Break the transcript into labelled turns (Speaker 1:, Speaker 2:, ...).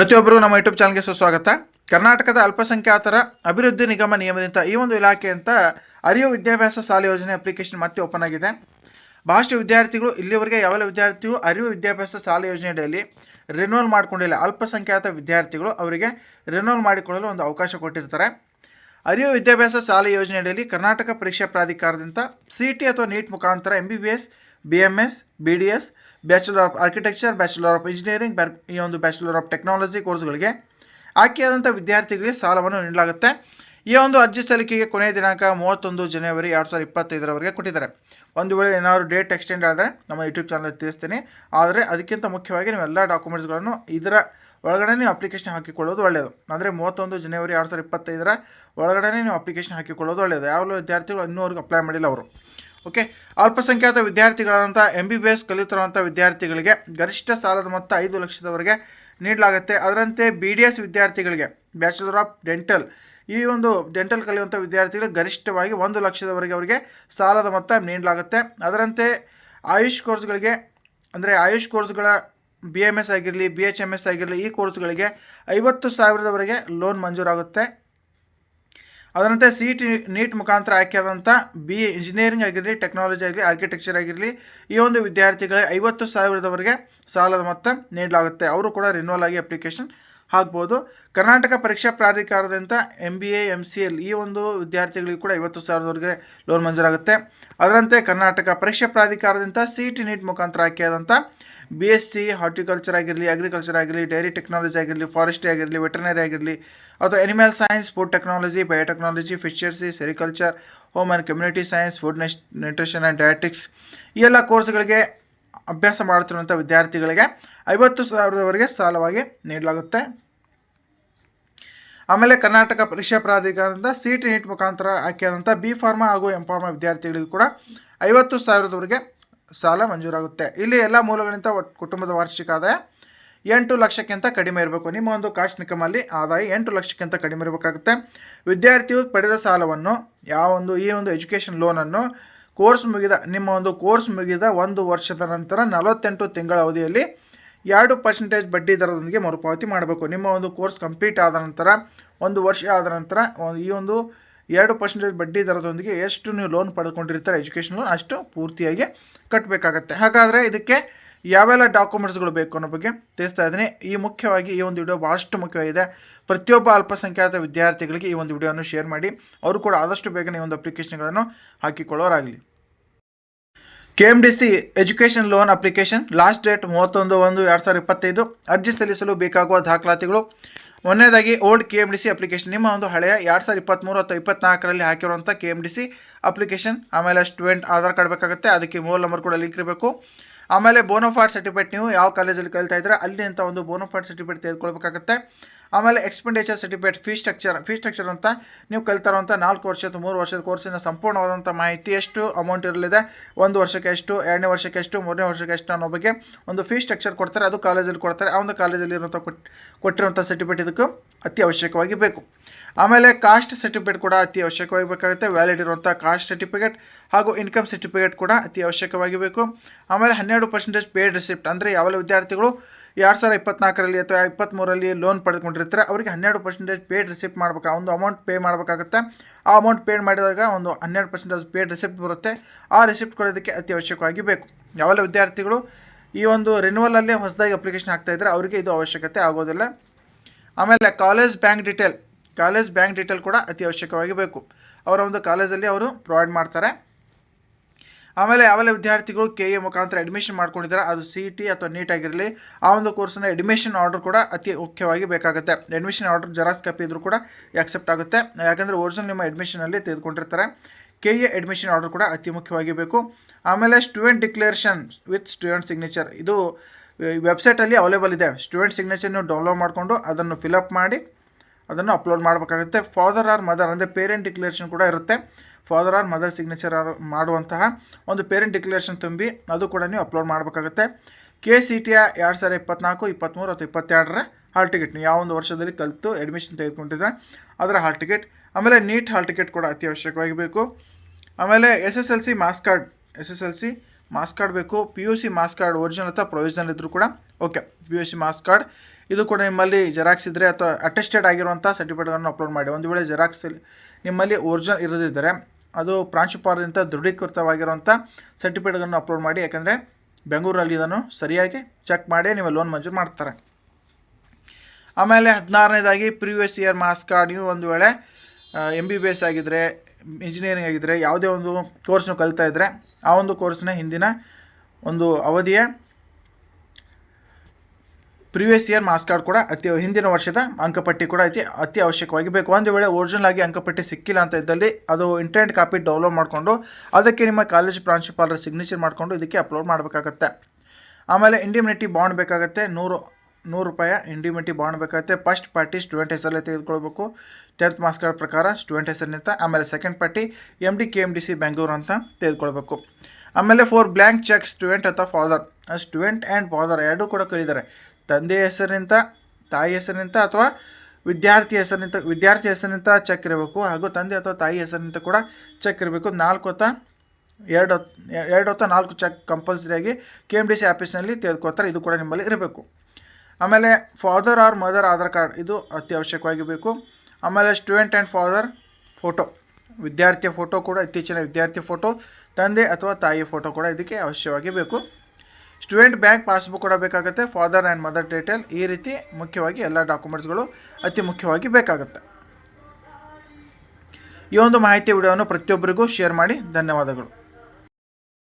Speaker 1: ಪ್ರತಿಯೊಬ್ಬರು ನಮ್ಮ ಯೂಟ್ಯೂಬ್ ಚಾನಲ್ಗೆ ಸುಸ್ವಾಗತ. ಕರ್ನಾಟಕದ ಅಲ್ಪಸಂಖ್ಯಾತರ ಅಭಿವೃದ್ಧಿ ನಿಗಮ ನಿಯಮದಿಂದ ಈ ಒಂದು ಇಲಾಖೆ ಅಂತ ಅರಿವು ವಿದ್ಯಾಭ್ಯಾಸ ಸಾಲ ಯೋಜನೆ ಅಪ್ಲಿಕೇಶನ್ ಮತ್ತೆ ಓಪನ್ ಆಗಿದೆ. ಬಹಳಷ್ಟು ವಿದ್ಯಾರ್ಥಿಗಳು ಇಲ್ಲಿವರೆಗೆ ಯಾವೆಲ್ಲ ವಿದ್ಯಾರ್ಥಿಗಳು ಅರಿವು ವಿದ್ಯಾಭ್ಯಾಸ ಸಾಲ ಯೋಜನೆಯಲ್ಲಿ ರಿನೋಲ್ ಮಾಡಿಕೊಂಡಿಲ್ಲ, ಅಲ್ಪಸಂಖ್ಯಾತ ವಿದ್ಯಾರ್ಥಿಗಳು ಅವರಿಗೆ ರಿನೋಲ್ ಮಾಡಿಕೊಳ್ಳಲು ಒಂದು ಅವಕಾಶ ಕೊಟ್ಟಿರ್ತಾರೆ. ಅರಿವು ವಿದ್ಯಾಭ್ಯಾಸ ಸಾಲ ಯೋಜನೆಯಲ್ಲಿ ಕರ್ನಾಟಕ ಪರೀಕ್ಷಾ ಪ್ರಾಧಿಕಾರದಿಂದ ಸಿ ಅಥವಾ ನೀಟ್ ಮುಖಾಂತರ M B M S B D S bachelor of architecture bachelor of engineering ಈ ಒಂದು ಬ್ಯಾಚುಲರ್ ಆಫ್ ಟೆಕ್ನಾಲಜಿ ಕೋರ್ಸ್ಗಳಿಗೆ ಆಯ್ಕೆಯಾದಂಥ ವಿದ್ಯಾರ್ಥಿಗಳಿಗೆ ಸಾಲವನ್ನು ನೀಡಲಾಗುತ್ತೆ. ಈ ಒಂದು ಅರ್ಜಿ ಸಲ್ಲಿಕೆಗೆ ಕೊನೆಯ ದಿನಾಂಕ ಮೂವತ್ತೊಂದು ಜನವರಿ ಎರಡು ಸಾವಿರದ ಇಪ್ಪತ್ತೈದರವರೆಗೆ ಕೊಟ್ಟಿದ್ದಾರೆ. ಒಂದು ವೇಳೆ ಏನಾದರೂ ಡೇಟ್ ಎಕ್ಸ್ಟೆಂಡ್ ಆದರೆ ನಮ್ಮ ಯೂಟ್ಯೂಬ್ ಚಾನಲ್ ತಿಳಿಸ್ತೀನಿ. ಆದರೆ ಅದಕ್ಕಿಂತ ಮುಖ್ಯವಾಗಿ ನೀವು ಎಲ್ಲ ಡಾಕ್ಯುಮೆಂಟ್ಸ್ಗಳನ್ನು ಇದರ ಒಳಗಡೆ ನೀವು ಅಪ್ಲಿಕೇಶನ್ ಹಾಕಿಕೊಳ್ಳೋದು ಒಳ್ಳೆಯದು. ಅಂದರೆ ಮೂವತ್ತೊಂದು ಜನವರಿ ಎರಡು ಸಾವಿರದ ಇಪ್ಪತ್ತೈದರ ಒಳಗಡೆ ನೀವು ಅಪ್ಲಿಕೇಶನ್ ಹಾಕಿಕೊಳ್ಳೋದು ಒಳ್ಳೆಯದು. ಯಾವ ವಿದ್ಯಾರ್ಥಿಗಳು ಇನ್ನೂವರೆಗೂ ಅಪ್ಲೈ ಮಾಡಿಲ್ಲ ಅವರು. ಓಕೆ? ಅಲ್ಪಸಂಖ್ಯಾತ ವಿದ್ಯಾರ್ಥಿಗಳಾದಂಥ ಎಂ ಬಿ ಬಿ ಎಸ್ ಕಲಿತಿರುವಂಥ ವಿದ್ಯಾರ್ಥಿಗಳಿಗೆ ಗರಿಷ್ಠ ಸಾಲದ ಮೊತ್ತ ಐದು ಲಕ್ಷದವರೆಗೆ ನೀಡಲಾಗುತ್ತೆ. ಅದರಂತೆ ಬಿ ಡಿ ಎಸ್ ವಿದ್ಯಾರ್ಥಿಗಳಿಗೆ ಬ್ಯಾಚುಲರ್ ಆಫ್ ಡೆಂಟಲ್ ಈ ಒಂದು ಡೆಂಟಲ್ ಕಲಿಯುವಂಥ ವಿದ್ಯಾರ್ಥಿಗಳಿಗೆ ಗರಿಷ್ಠವಾಗಿ ಒಂದು ಲಕ್ಷದವರೆಗೆ ಅವರಿಗೆ ಸಾಲದ ಮೊತ್ತ ನೀಡಲಾಗುತ್ತೆ. ಅದರಂತೆ ಆಯುಷ್ ಕೋರ್ಸ್ಗಳಿಗೆ, ಅಂದರೆ ಆಯುಷ್ ಕೋರ್ಸ್ಗಳ ಬಿ ಎಂ ಎಸ್ ಆಗಿರಲಿ ಬಿ ಎಚ್ ಎಂ ಎಸ್ ಆಗಿರಲಿ ಈ ಕೋರ್ಸ್ಗಳಿಗೆ ಐವತ್ತು ಸಾವಿರದವರೆಗೆ ಲೋನ್ ಮಂಜೂರಾಗುತ್ತೆ. ಅದರಂತೆ ಸಿ ಟಿ ನೀಟ್ ಮುಖಾಂತರ ಆಯ್ಕೆಯಾದಂಥ ಬಿ ಇಂಜಿನಿಯರಿಂಗ್ ಆಗಿರಲಿ ಟೆಕ್ನಾಲಜಿ ಆಗಲಿ ಆರ್ಕಿಟೆಕ್ಚರ್ ಆಗಿರಲಿ, ಈ ಒಂದು ವಿದ್ಯಾರ್ಥಿಗಳಿಗೆ ಐವತ್ತು ಸಾವಿರದವರೆಗೆ ಸಾಲದ ಮೊತ್ತ ನೀಡಲಾಗುತ್ತೆ. ಅವರು ಕೂಡ ರಿನ್ಯೂವಲ್ ಆಗಿ ಅಪ್ಲಿಕೇಶನ್ ಹಾಕ್ಬೋದು ಕರ್ನಾಟಕ ಪರೀಕ್ಷಾ ಪ್ರಾಧಿಕಾರದಿಂದ M B A M C L ಈ ಒಂದು ವಿದ್ಯಾರ್ಥಿಗಳಿಗೆ ಕೂಡ ಐವತ್ತು ಸಾವಿರದವರೆಗೆ ಲೋನ್ ಮಂಜೂರಾಗುತ್ತೆ. ಅದರಂತೆ ಕರ್ನಾಟಕ ಪರೀಕ್ಷಾ ಪ್ರಾಧಿಕಾರದಿಂದ ಸಿ ಟಿ ನೀಟ್ ಮುಖಾಂತರ ಆಯ್ಕೆಯಾದಂಥ ಬಿ ಎಸ್ ಸಿ ಹಾರ್ಟಿಕಲ್ಚರ್ ಆಗಿರಲಿ ಅಗ್ರಿಕಲ್ಚರ್ ಆಗಿರಲಿ ಡೈರಿ ಟೆಕ್ನಾಲಜಿ ಆಗಿರಲಿ ಫಾರೆಸ್ಟ್ರಿ ಆಗಿರಲಿ ವೆಟರ್ನರಿ ಆಗಿರಲಿ, ಅಥವಾ animal science food technology biotechnology fisheries sericulture home and community science food Ness nutrition and dietetics ಈ ಎಲ್ಲ ಕೋರ್ಸ್ಗಳಿಗೆ ಅಭ್ಯಾಸ ಮಾಡುತ್ತಿರುವಂಥ ವಿದ್ಯಾರ್ಥಿಗಳಿಗೆ ಐವತ್ತು ಸಾವಿರದವರೆಗೆ ಸಾಲವಾಗಿ ನೀಡಲಾಗುತ್ತೆ. ಆಮೇಲೆ ಕರ್ನಾಟಕ ಪರೀಕ್ಷಾ ಪ್ರಾಧಿಕಾರದಿಂದ ಸಿ ಟಿ ನೀಟ್ ಮುಖಾಂತರ ಆಯ್ಕೆಯಾದಂಥ ಬಿ ಫಾರ್ಮಾ ಹಾಗೂ ಎಂ ಫಾರ್ಮಾ ವಿದ್ಯಾರ್ಥಿಗಳಿಗೂ ಕೂಡ ಐವತ್ತು ಸಾವಿರದವರೆಗೆ ಸಾಲ ಮಂಜೂರಾಗುತ್ತೆ. ಇಲ್ಲಿ ಎಲ್ಲ ಮೂಲಗಳಿಂದ ಕುಟುಂಬದ ವಾರ್ಷಿಕ ಆದಾಯ ಎಂಟು ಲಕ್ಷಕ್ಕಿಂತ ಕಡಿಮೆ ಇರಬೇಕು. ನಿಮ್ಮ ಒಂದು ಕಾಸ್ಟ್ ನಿಕಮಲ್ಲಿ ಆದಾಯ ಎಂಟು ಲಕ್ಷಕ್ಕಿಂತ ಕಡಿಮೆ ಇರಬೇಕಾಗುತ್ತೆ. ವಿದ್ಯಾರ್ಥಿಯು ಪಡೆದ ಸಾಲವನ್ನು, ಯಾವ ಒಂದು ಈ ಒಂದು ಎಜುಕೇಷನ್ ಲೋನನ್ನು ಕೋರ್ಸ್ ಮುಗಿದ, ನಿಮ್ಮ ಒಂದು ಕೋರ್ಸ್ ಮುಗಿದ ಒಂದು ವರ್ಷದ ನಂತರ ನಲವತ್ತೆಂಟು ತಿಂಗಳ ಅವಧಿಯಲ್ಲಿ ಎರಡು ಪರ್ಸೆಂಟೇಜ್ ಬಡ್ಡಿ ದರದೊಂದಿಗೆ ಮರುಪಾವತಿ ಮಾಡಬೇಕು. ನಿಮ್ಮ ಒಂದು ಕೋರ್ಸ್ ಕಂಪ್ಲೀಟ್ ಆದ ನಂತರ, ಒಂದು ವರ್ಷ ಆದ ನಂತರ ಈ ಒಂದು ಎರಡು ಪರ್ಸೆಂಟೇಜ್ ಬಡ್ಡಿ ದರದೊಂದಿಗೆ ಎಷ್ಟು ನೀವು ಲೋನ್ ಪಡೆದುಕೊಂಡಿರ್ತಾರೆ ಎಜುಕೇಷನ್ ಲೋನ್ ಅಷ್ಟು ಪೂರ್ತಿಯಾಗಿ ಕಟ್ಟಬೇಕಾಗತ್ತೆ ಹಾಗಾದರೆ ಇದಕ್ಕೆ ಯಾವೆಲ್ಲ ಡಾಕ್ಯುಮೆಂಟ್ಸ್ಗಳು ಬೇಕು ಅನ್ನೋ ಬಗ್ಗೆ ತಿಳಿಸ್ತಾ ಇದ್ದೀನಿ. ಈ ಮುಖ್ಯವಾಗಿ ಈ ಒಂದು ವಿಡಿಯೋ ಭಾಳಷ್ಟು ಮುಖ್ಯವಾಗಿದೆ. ಪ್ರತಿಯೊಬ್ಬ ಅಲ್ಪಸಂಖ್ಯಾತ ವಿದ್ಯಾರ್ಥಿಗಳಿಗೆ ಈ ಒಂದು ವಿಡಿಯೋವನ್ನು ಶೇರ್ ಮಾಡಿ. ಅವರು ಕೂಡ ಆದಷ್ಟು ಬೇಗನೆ ಈ ಒಂದು ಅಪ್ಲಿಕೇಶನ್ಗಳನ್ನು ಹಾಕಿಕೊಳ್ಳೋರಾಗಲಿ. K M D C education loan application last date ಮೂವತ್ತೊಂದು ಒಂದು ಎರಡು ಸಾವಿರದ ಇಪ್ಪತ್ತೈದು. ಅರ್ಜಿ ಸಲ್ಲಿಸಲು ಬೇಕಾಗುವ ದಾಖಲಾತಿಗಳು. ಮೊನ್ನೆದಾಗಿ old K M D C application. ನಿಮ್ಮ ಒಂದು ಹಳೆಯ ಎರಡು ಸಾವಿರದ ಇಪ್ಪತ್ತ್ಮೂರು ಅಥವಾ ಇಪ್ಪತ್ನಾಲ್ಕರಲ್ಲಿ ಹಾಕಿರುವಂಥ K M D C application. ಆಮೇಲೆ ಸ್ಟೂಡೆಂಟ್ ಆಧಾರ್ ಕಾರ್ಡ್ ಬೇಕಾಗುತ್ತೆ. ಅದಕ್ಕೆ ಮೊಬೈಲ್ ನಂಬರ್ ಕೂಡ ಲಿಂಕ್ ಇರಬೇಕು. ಆಮೇಲೆ ಬೋನೋಫಾರ್ಡ್ ಸರ್ಟಿಫಿಕೇಟ್ ನೀವು ಯಾವ ಕಾಲೇಜಲ್ಲಿ ಕಲಿತಾ ಇದ್ದರೆ? ಅಲ್ಲಿ ಅಂತ ಒಂದು ಬೋನೋಫಾರ್ಡ್ ಸರ್ಟಿಫಿಕೇಟ್ ತೆಗೆದುಕೊಳ್ಬೇಕಾಗುತ್ತೆ. ಆಮೇಲೆ expenditure certificate fee structure fee structure ಅಂತ ನೀವು ಕಲಿತಾರಂಥ ನಾಲ್ಕು ವರ್ಷದ ಮೂರು ವರ್ಷದ ಕೋರ್ಸಿನ ಸಂಪೂರ್ಣವಾದಂಥ ಮಾಹಿತಿ ಎಷ್ಟು ಅಮೌಂಟ್ ಇರಲಿದೆ, ಒಂದು ವರ್ಷಕ್ಕೆ ಎಷ್ಟು, ಎರಡನೇ ವರ್ಷಕ್ಕೆ ಎಷ್ಟು, ಮೂರನೇ ವರ್ಷಕ್ಕೆ ಎಷ್ಟು ಅನ್ನೋ ಬಗ್ಗೆ ಒಂದು ಫೀ ಸ್ಟ್ರಕ್ಚರ್ ಕೊಡ್ತಾರೆ, ಅದು ಕಾಲೇಜಲ್ಲಿ ಕೊಡ್ತಾರೆ, ಆ ಒಂದು ಕಾಲೇಜಲ್ಲಿ ಇರುವಂಥ ಕೊಟ್ಟು ಕೊಟ್ಟಿರುವಂಥ ಸರ್ಟಿಫಿಕೇಟ್ ಇದಕ್ಕೂ ಅತಿ ಅವಶ್ಯಕವಾಗಿ ಬೇಕು. ಆಮೇಲೆ ಕಾಸ್ಟ್ ಸರ್ಟಿಫಿಕೇಟ್ ಕೂಡ ಅತಿ ಅವಶ್ಯಕವಾಗಿ ಬೇಕಾಗುತ್ತೆ ವ್ಯಾಲಿಡ್ ಇರುವಂಥ ಕಾಸ್ಟ್ ಸರ್ಟಿಫಿಕೇಟ್ ಹಾಗೂ ಇನ್ಕಮ್ ಸರ್ಟಿಫಿಕೇಟ್ ಕೂಡ ಅತಿ ಅವಶ್ಯಕವಾಗಿ ಬೇಕು. ಆಮೇಲೆ ಹನ್ನೆರಡು ಪರ್ಸೆಂಟೇಜ್ ಪೇಡ್ ರಿಸಿಪ್ಟ್ ಅಂದರೆ ಯಾವೆಲ್ಲ ವಿದ್ಯಾರ್ಥಿಗಳು ಎರಡು ಸಾವಿರ ಇಪ್ಪತ್ನಾಲ್ಕರಲ್ಲಿ ಅಥವಾ ಇಪ್ಪತ್ತ್ಮೂರಲ್ಲಿ ಲೋನ್ ಪಡೆದುಕೊಂಡಿರ್ತಾರೆ, ಅವರಿಗೆ ಹನ್ನೆರಡು ಪರ್ಸೆಂಟೇಜ್ ಪೇಡ್ ರಿಸಿಪ್ಟ್ ಮಾಡಬೇಕಾ. ಒಂದು ಅಮೌಂಟ್ ಪೇ ಮಾಡಬೇಕಾಗುತ್ತೆ. ಆ ಅಮೌಂಟ್ ಪೇ ಮಾಡಿದಾಗ ಒಂದು ಹನ್ನೆರಡು ಪರ್ಸೆಂಟೇಜ್ ಪೇಡ್ ರಿಸಿಪ್ಟ್ ಬರುತ್ತೆ. ಆ ರಿಸಿಪ್ಟ್ ಕೊಡೋದಕ್ಕೆ ಅತಿ ಅವಶ್ಯಕವಾಗಿ ಬೇಕು. ಯಾವೆಲ್ಲ ವಿದ್ಯಾರ್ಥಿಗಳು ಈ ಒಂದು ರಿನ್ಯೂವಲಲ್ಲಿ ಹೊಸದಾಗಿ ಅಪ್ಲಿಕೇಶನ್ ಹಾಕ್ತಾ ಇದ್ದಾರೆ ಅವರಿಗೆ ಇದು ಅವಶ್ಯಕತೆ ಆಗೋದಿಲ್ಲ. ಆಮೇಲೆ college bank detail college bank detail ಕೂಡ ಅತಿ ಅವಶ್ಯಕವಾಗಿ ಬೇಕು. ಅವರ ಒಂದು ಕಾಲೇಜಲ್ಲಿ ಅವರು ಪ್ರೊವೈಡ್ ಮಾಡ್ತಾರೆ. ಆಮೇಲೆ ಯಾವೆಲ್ಲ ವಿದ್ಯಾರ್ಥಿಗಳು ಕೆ ಎ ಮುಖಾಂತರ ಅಡ್ಮಿಷನ್ ಮಾಡ್ಕೊಂಡಿದ್ದಾರೆ ಅದು ಸಿ ಟಿ ಅಥವಾ ನೀಟ್ ಆಗಿರಲಿ, ಆ ಒಂದು ಕೋರ್ಸ್ನ ಅಡ್ಮಿಷನ್ ಆರ್ಡರ್ ಕೂಡ ಅತಿ ಮುಖ್ಯವಾಗಿ ಬೇಕಾಗುತ್ತೆ. ಅಡ್ಮಿಷನ್ ಆರ್ಡರ್ ಜೆರಾಕ್ಸ್ ಕಾಪಿ ಇದ್ರೂ ಕೂಡ ಆಕ್ಸೆಪ್ಟ್ ಆಗುತ್ತೆ. ಯಾಕಂದರೆ ಒರಿಜಿನಲ್ ನಿಮ್ಮ ಅಡ್ಮಿಷನಲ್ಲಿ ತೆಗೆದುಕೊಂಡಿರ್ತಾರೆ. ಕೆ ಎ ಅಡ್ಮಿಷನ್ ಆರ್ಡರ್ ಕೂಡ ಅತಿ ಮುಖ್ಯವಾಗಿ ಬೇಕು. ಆಮೇಲೆ student declaration with student signature ಇದು ವೆಬ್ಸೈಟಲ್ಲಿ ಅವೈಲೇಬಲ್ ಇದೆ. ಸ್ಟೂಡೆಂಟ್ ಸಿಗ್ನೇಚರ್ ನೀವು ಡೌನ್ಲೋಡ್ ಮಾಡಿಕೊಂಡು ಅದನ್ನು ಫಿಲಪ್ ಮಾಡಿ ಅದನ್ನು ಅಪ್ಲೋಡ್ ಮಾಡಬೇಕಾಗುತ್ತೆ. ಫಾದರ್ ಆರ್ ಮದರ್ ಅಂದರೆ ಪೇರೆಂಟ್ ಡಿಕ್ಲರೇಷನ್ ಕೂಡ ಇರುತ್ತೆ. Father or mother signature or ಮಾಡುವಂತಹ ಒಂದು ಪೇರೆಂಟ್ ಡಿಕ್ಲರೇಷನ್ ತುಂಬಿ ಅದು ಕೂಡ ನೀವು ಅಪ್ಲೋಡ್ ಮಾಡಬೇಕಾಗುತ್ತೆ. ಕೆ ಸಿ ಟಿಯ ಎರಡು ಸಾವಿರ ಇಪ್ಪತ್ನಾಲ್ಕು ಇಪ್ಪತ್ತ್ಮೂರು ಅಥವಾ ಇಪ್ಪತ್ತೆರಡರ ಹಾಲ್ ಟಿಕೆಟ್ ನೀವು ಯಾವ ಒಂದು ವರ್ಷದಲ್ಲಿ ಕಲಿತು ಅಡ್ಮಿಷನ್ ತೆಗೆದುಕೊಂಡಿದ್ರೆ ಅದರ ಹಾಲ್ ಟಿಕೆಟ್ ಆಮೇಲೆ ನೀಟ್ ಹಾಲ್ ಟಿಕೆಟ್ ಕೂಡ ಅತಿ ಅವಶ್ಯಕವಾಗಿ ಬೇಕು. ಆಮೇಲೆ S S L C marks card S S L C marks card ಬೇಕು. P U C marks card original ಅಥವಾ ಪ್ರೊವಿಷನಲ್ ಇದ್ದರೂ ಕೂಡ okay P U C marks card ಇದು ಕೂಡ ನಿಮ್ಮಲ್ಲಿ ಜೆರಾಕ್ಸ್ ಇದ್ದರೆ ಅಥವಾ ಅಟೆಸ್ಟೆಡ್ ಆಗಿರುವಂಥ ಸರ್ಟಿಫಿಕೇಟ್ಗಳನ್ನು ಅಪ್ಲೋಡ್ ಮಾಡಿ. ಒಂದು ವೇಳೆ ಜೆರಾಕ್ಸ್ ನಿಮ್ಮಲ್ಲಿ ಒರಿಜಿನಲ್ ಇರದಿದ್ದರೆ ಅದು ಪ್ರಾಂಶುಪಾಲದಿಂದ ದೃಢೀಕೃತವಾಗಿರುವಂಥ ಸರ್ಟಿಫಿಕೇಟ್ಗಳನ್ನು ಅಪ್ಲೋಡ್ ಮಾಡಿ. ಯಾಕೆಂದರೆ ಬೆಂಗಳೂರಲ್ಲಿ ಇದನ್ನು ಸರಿಯಾಗಿ ಚೆಕ್ ಮಾಡಿ ನೀವು ಲೋನ್ ಮಂಜೂರು ಮಾಡ್ತಾರೆ. ಆಮೇಲೆ ಹದಿನಾರನೇದಾಗಿ ಪ್ರೀವಿಯಸ್ ಇಯರ್ ಮಾರ್ಕ್ಸ್ ಕಾರ್ಡ್ ನೀವು ಒಂದು ವೇಳೆ ಎಂ ಬಿ ಬಿ ಎಸ್ ಆಗಿದ್ದರೆ ಇಂಜಿನಿಯರಿಂಗ್ ಆಗಿದ್ದರೆ ಯಾವುದೇ ಒಂದು ಕೋರ್ಸ್ನು ಕಲಿತಾ ಇದ್ದರೆ ಆ ಒಂದು ಕೋರ್ಸ್ನ ಹಿಂದಿನ ಒಂದು ಅವಧಿಯ ಪ್ರಿವಿಯಸ್ ಇಯರ್ ಮಾರ್ಕ್ಸ್ ಕಾರ್ಡ್ ಕೂಡ ಅತಿ ಹಿಂದಿನ ವರ್ಷದ ಅಂಕಪಟ್ಟಿ ಕೂಡ ಅತಿ ಅತಿ ಅವಶ್ಯಕವಾಗಿ ಬೇಕು. ಒಂದು ವೇಳೆ ಒರಿಜಿನಲ್ ಆಗಿ ಅಂಕಪಟ್ಟಿ ಸಿಕ್ಕಿಲ್ಲ ಅಂತ ಇದ್ದಲ್ಲಿ ಅದು ಇಂಟರ್ನೆಟ್ ಕಾಪಿ ಡೌನ್ಲೋಡ್ ಮಾಡಿಕೊಂಡು ಅದಕ್ಕೆ ನಿಮ್ಮ ಕಾಲೇಜ್ ಪ್ರಾಂಶುಪಾಲರ ಸಿಗ್ನೇಚರ್ ಮಾಡಿಕೊಂಡು ಇದಕ್ಕೆ ಅಪ್ಲೋಡ್ ಮಾಡಬೇಕಾಗತ್ತೆ. ಆಮೇಲೆ ಇಂಡಿಮಿನಿಟಿ ಬಾಂಡ್ ಬೇಕಾಗುತ್ತೆ, ನೂರು ನೂರು ರೂಪಾಯಿ ಇಂಡಿಮಿನಿಟಿ ಬಾಂಡ್ ಬೇಕಾಗುತ್ತೆ. ಫಸ್ಟ್ ಪಾರ್ಟಿ ಸ್ಟೂಡೆಂಟ್ ಹೆಸರಲ್ಲೇ ತೆಗೆದುಕೊಳ್ಬೇಕು. ಟೆಂತ್ ಮಾರ್ಕ್ಸ್ ಕಾರ್ಡ್ ಪ್ರಕಾರ ಸ್ಟೂಡೆಂಟ್ ಹೆಸರಿನಿಂದ ಆಮೇಲೆ second party M D K M D C Bengaluru ಅಂತ ತೆಗೆದುಕೊಳ್ಬೇಕು. ಆಮೇಲೆ ಫೋರ್ ಬ್ಲ್ಯಾಂಕ್ ಚೆಕ್ ಸ್ಟೂಡೆಂಟ್ ಅಥವಾ ಫಾದರ್ ಸ್ಟೂಡೆಂಟ್ ಆ್ಯಂಡ್ ಫಾದರ್ ಎರಡೂ ಕೂಡ ಕಲಿದ್ದಾರೆ ತಂದೆ ಹೆಸರಿನಿಂದ ತಾಯಿ ಹೆಸರಿನಿಂದ ಅಥವಾ ವಿದ್ಯಾರ್ಥಿ ಹೆಸರಿನಿಂದ ವಿದ್ಯಾರ್ಥಿ ಹೆಸರಿನಿಂದ ಚೆಕ್ ಇರಬೇಕು. ಹಾಗೂ ತಂದೆ ಅಥವಾ ತಾಯಿ ಹೆಸರಿನಿಂದ ಕೂಡ ಚೆಕ್ ಇರಬೇಕು. ನಾಲ್ಕು ಹೊತ್ತ, ಎರಡು ಹೊತ್ತು ಎರಡು ಹೊತ್ತ ನಾಲ್ಕು ಚೆಕ್ ಕಂಪಲ್ಸರಿಯಾಗಿ ಕೆ ಎಂ ಡಿ ಸಿ ಆಫೀಸ್ನಲ್ಲಿ ತೆಗೆದುಕೊತಾರೆ ಇದು ಕೂಡ ನಿಮ್ಮಲ್ಲಿ ಇರಬೇಕು. ಆಮೇಲೆ father or mother Aadhaar card, ಇದು ಅತ್ಯವಶ್ಯಕವಾಗಿ ಬೇಕು ಆಮೇಲೆ ಸ್ಟೂಡೆಂಟ್ ಆ್ಯಂಡ್ ಫಾದರ್ ಫೋಟೋ ವಿದ್ಯಾರ್ಥಿಯ ಫೋಟೋ ಕೂಡ, ಇತ್ತೀಚಿನ ವಿದ್ಯಾರ್ಥಿ ಫೋಟೋ ತಂದೆ ಅಥವಾ ತಾಯಿಯ ಫೋಟೋ ಕೂಡ ಇದಕ್ಕೆ ಅವಶ್ಯವಾಗಿ ಬೇಕು ಸ್ಟೂಡೆಂಟ್ ಬ್ಯಾಂಕ್ ಪಾಸ್ಬುಕ್ ಕೂಡ ಬೇಕಾಗುತ್ತೆ. ಫಾದರ್ ಆ್ಯಂಡ್ ಮದರ್ ಡೀಟೇಲ್ ಈ ರೀತಿ ಮುಖ್ಯವಾಗಿ ಎಲ್ಲ ಡಾಕ್ಯುಮೆಂಟ್ಸ್ಗಳು ಅತಿ ಮುಖ್ಯವಾಗಿ ಬೇಕಾಗುತ್ತೆ. ಈ ಒಂದು ಮಾಹಿತಿ ವಿಡಿಯೋವನ್ನು ಪ್ರತಿಯೊಬ್ಬರಿಗೂ ಶೇರ್ ಮಾಡಿ. ಧನ್ಯವಾದಗಳು.